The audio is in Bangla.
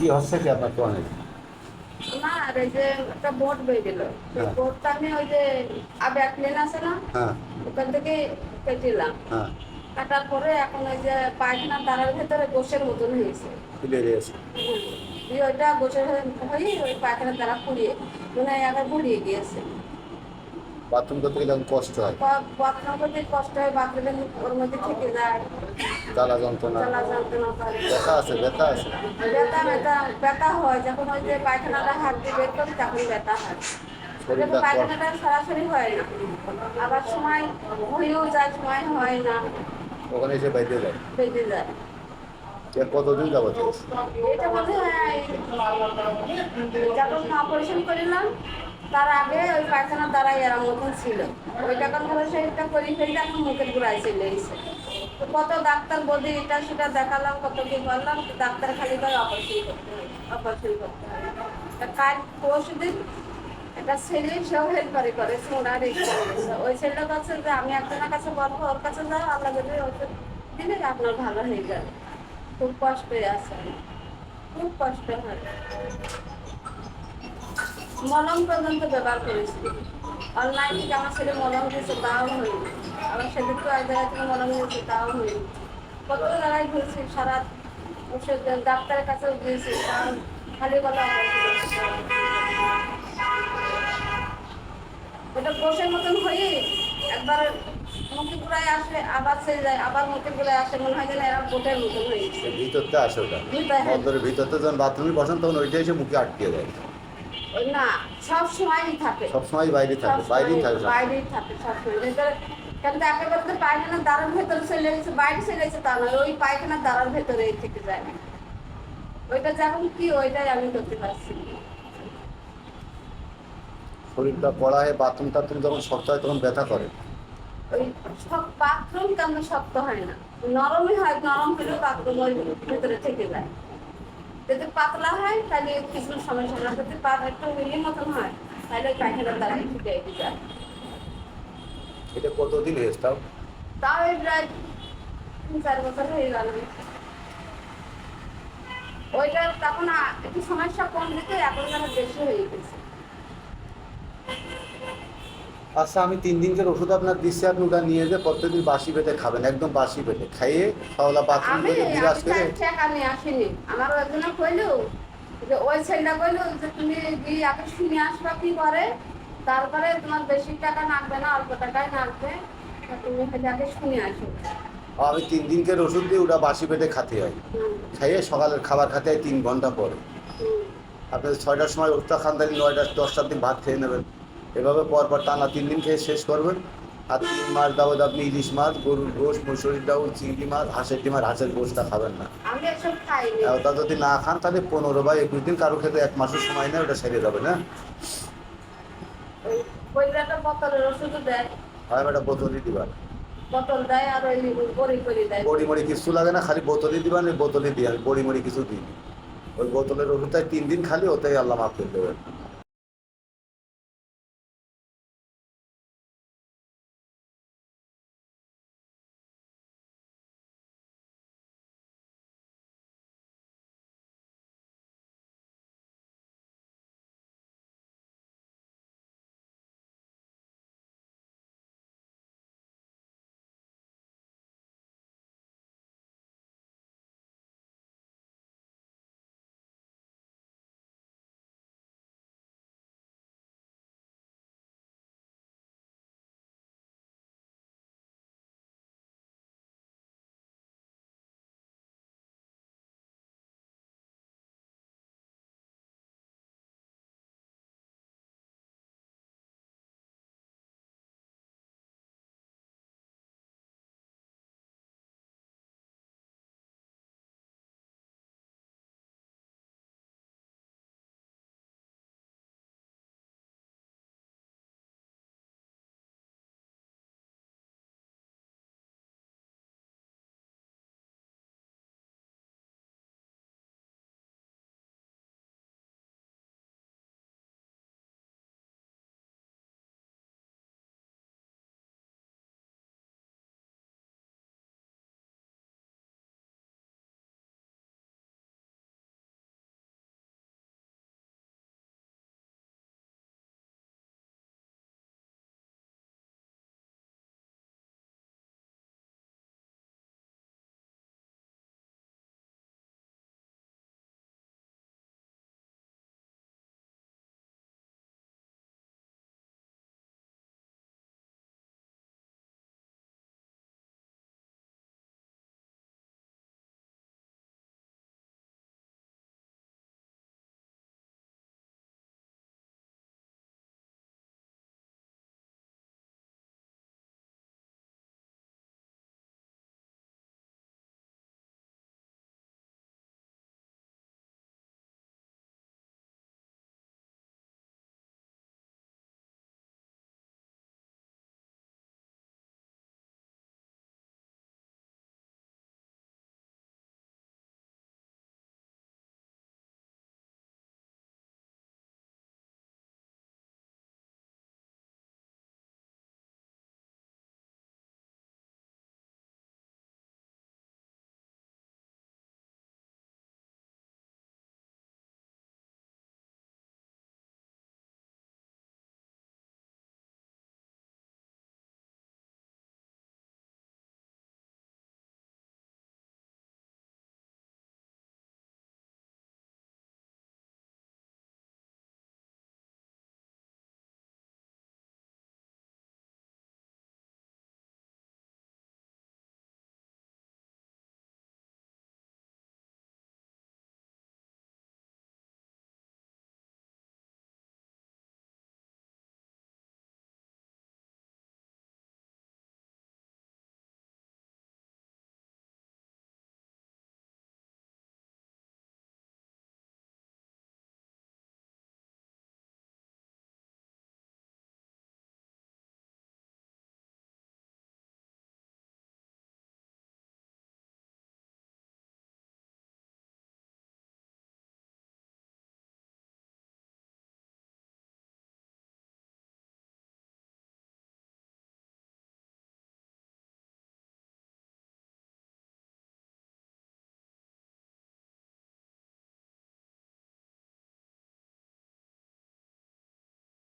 কি হচ্ছে কি আপনার তো অনেক? না আর এই যে একটা বোট বেয়ে গেল। হ্যাঁ। বোটটা আমি ওই যে আবে প্লেন আছে না হ্যাঁ। ওখান থেকে কেটেলাম হ্যাঁ। কাটার পরে এখন ওই যে পায়খানা তারার ভেতরে মতন হয়েছে। ওইটা হয়ে ওই পায়খানা তারা পুড়িয়ে মানে আবার গিয়েছে। বাথরুম করতে গেলে কষ্ট হয়? বাথরুম করতে কষ্ট হয় বাথরুমের ওর মধ্যে থেকে যায় জ্বালা যন্ত্রণা। ব্যথা আছে ব্যথা আছে? ব্যথা ব্যথা ব্যথা হয়। যখন ওই যে পায়খানাটা হাত দিয়ে বের করি তখন ব্যথা হয়। পায়খানাটা সরাসরি হয় না আবার সময় হয়েও যায় সময় হয় না ওখানে এসে বাইরে যায় বেঁধে যায়। কতদিন যাবত এটা মধ্যে যখন অপারেশন করিলাম, তার আগে ওই পায়খানা দ্বারা এরার মতন ছিল। ওই টাকা ধরে সেইটা করি ফেলে এখন মুখের গোড়ায় চলে এসে কত ডাক্তার বলি এটা সেটা দেখালাম, কত কি করলাম? ডাক্তার খালি করে অপারেশন করতে হবে অপারেশন করতে কাল পরশু দিন একটা ছেলে সেও হেল্প করে করে, সোনা রেখে দিয়েছে। ওই ছেলেটা কাছে যে, আমি একজনের কাছে বলব, ওর কাছে যাও, আল্লাহ যদি ওষুধ দিলে আপনার ভালো হয়ে যাবে। খুব কষ্টে আছে। খুব কষ্ট হয়। মলম পর্যন্ত ব্যবহার করেছি। অনলাইন থেকে আমার ছেলে মলম দিয়েছে, তাও হয়নি। আমার আবার সেদিকে এক জায়গা থেকে মলম দিয়েছে, তাও হয়নি। কত জায়গায় ঘুরছি সারা ওষুধ ডাক্তারের কাছেও গিয়েছি খালি বলা ওটা বসের মতন হয়ে একবার মুখে ঘুরায় আসে আবার ছেড়ে যায় আবার মুখে আসে মনে হয় যেন এরা বোটের মতন গেছে। ভিতরতে আসে ওটা ভিতরে। ভিতরতে যখন বাথরুমে বসেন তখন ওইটা এসে মুখে আটকে দেয়। না সব সময়ই থাকে। সবসময় বাইরে থাকে বাইরেই থাকে বাইরেই থাকে সবসময় ভেতরে কিন্তু একেবারে তো পায়খানার দ্বারের ভেতরে চলে গেছে বাইরে চলে গেছে তা নয় ওই পায়খানার দ্বারার ভেতরে থেকে যায়। না ওইটা যখন কি ওইটাই আমি করতে পারছি না। শরীরটা কড়া হয়ে বাথরুম টাথরুম যখন শক্ত হয় তখন ব্যথা করে। ওই শক্ত হয় না। নরমই হয় নরম হলেও বাথরুম ওই ভেতরে থেকে যায়। যদি পাতলা হয় তাহলে কিছু সমস্যা না। যদি একটু মিলির মতন হয় তাহলে ছুটে যায়। এটা কতদিন হয়েছে তাও? তাও এই প্রায় তিন চার বছর হয়ে গেল। ওইটা তখন একটু সমস্যা কম দিতে এখন যেন বেশি হয়ে গেছে। আচ্ছা আমি তিন দিনকের ওষুধ আপনার দিচ্ছি আপনি ওটা নিয়ে যে প্রত্যেকদিন বাসি পেটে খাবেন একদম বাসি পেটে। খাইয়ে সওলা বাথরুম আমি করে বিরাজ আমি করে নিয়ে আসিনি। আমার একজনে কইলো যে ওই ছেলেটা কইলো যে তুমি গিয়ে আগে শুনে আসবা কি করে? তারপরে তোমার বেশি টাকা লাগবে না অল্প টাকায় লাগবে তুমি হলে আগে শুনে আসো। আমি তিন দিনকের ওষুধ দিয়ে ওটা বাসি পেটে খাতে হয়। খাইয়ে সকালের খাবার খাতে হয় তিন ঘণ্টা পরে। আপনি ছয়টার সময় ওষুধটা খান তাহলে নয়টা দশটার দিন ভাত খেয়ে নেবেন। এভাবে পর পর টানা তিন দিন খেয়ে শেষ করবেন। আর তিন মাস দাবত আপনি ইলিশ মাছ গরুর গোশ মুসুরির ডাউল চিংড়ি মাছ হাঁসের ডিম আর হাঁসের গোশটা খাবেন না। ওটা যদি না খান তাহলে পনেরো বা একুশ দিন কারও খেতে এক মাসের সময় নেই ওটা সেরে যাবে না। হয় একটা বোতলই দিবা বোতল দেয় আর ওই বড়ি করে দেয়। বড়ি মড়ি কিছু লাগে না খালি বোতলই বোতলই দিয়ে বড়ি মড়ি কিছু দিন ওই বোতলের ওষুধটাই তিন দিন খালি ওটাই আল্লাহ মাফ করে দেবেন।